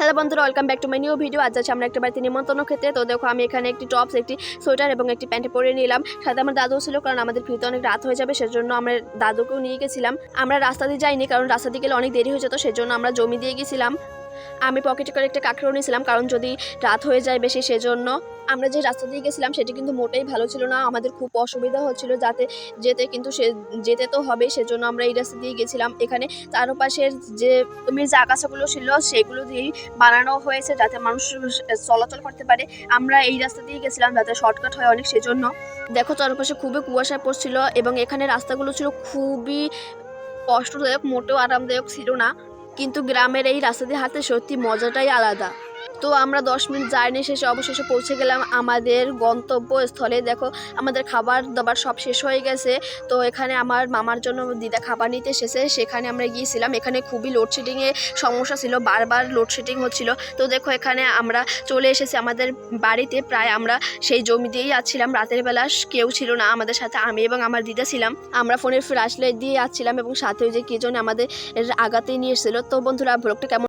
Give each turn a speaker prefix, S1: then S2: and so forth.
S1: Hello বন্ধুরা welcome back to my new video আজ আছে আমরা একটা বাড়িতে নিমন্ত্রণ ক্ষেত্রে। তো দেখো, আমি এখানে একটি টপস একটি সোয়েটার এবং একটি প্যান্ট পরে নিলাম। সাথে আমার দাদু ছিল, কারণ আমাদের ফিরতে অনেক রাত হয়ে যাবে, সেজন্য আমরা দাদুকেও নিয়ে গেছিলাম। আমরা রাস্তা দিয়ে যাইনি, কারণ রাস্তা দিয়ে গেলে অনেক দেরি হয়ে যেত, সেজন্য আমরা জমি দিয়ে গেছিলাম। আমি পকেটে করে একটা কাঁকড়াও নিয়েছিলাম, কারণ যদি রাত হয়ে যায় বেশি সেজন্য। আমরা যে রাস্তা দিয়ে গেছিলাম, সেটি কিন্তু মোটেই ভালো ছিল না। আমাদের খুব অসুবিধা হচ্ছিল যাতে যেতে, কিন্তু সে যেতে তো হবে, সেজন্য আমরা এই রাস্তা দিয়ে গেছিলাম। এখানে যে জমির যে আগাছাগুলো ছিল, সেগুলো দিয়েই বানানো হয়েছে যাতে মানুষ চলাচল করতে পারে। আমরা এই রাস্তা দিয়ে গেছিলাম যাতে শর্টকাট হয় অনেক সেজন্য। দেখো, চারপাশে খুবই কুয়াশা পড়ছিল এবং এখানে রাস্তাগুলো ছিল খুবই কষ্টদায়ক, মোটেও আরামদায়ক ছিল না। কিন্তু গ্রামের এই রাস্তা দিয়ে হাঁটতে সত্যি মজাটাই আলাদা। তো আমরা দশ মিনিট জার্নি শেষে অবশেষে পৌঁছে গেলাম আমাদের গন্তব্যস্থলে। দেখো, আমাদের খাবার দাবার সব শেষ হয়ে গেছে। তো এখানে আমার মামার জন্য দিদা খাবার নিতে এসেছে। সেখানে আমরা গিয়েছিলাম। এখানে খুবই লোডশেডিংয়ের সমস্যা ছিল। বারবার লোডশেডিং হচ্ছিল। তো দেখো, এখানে আমরা চলে এসেছি আমাদের বাড়িতে। প্রায় আমরা সেই জমি দিয়েই যাচ্ছিলাম রাতের বেলা কেউ ছিল না আমাদের সাথে। আমি এবং আমার দিদা ছিলাম। আমরা ফোনের ফ্ল্যাশ লাইট দিয়ে যাচ্ছিলাম এবং সাথে ওই যে কে জন আমাদের আগাতেই নিয়ে এসেছিল। তো বন্ধুরা ব্লগটা কেমন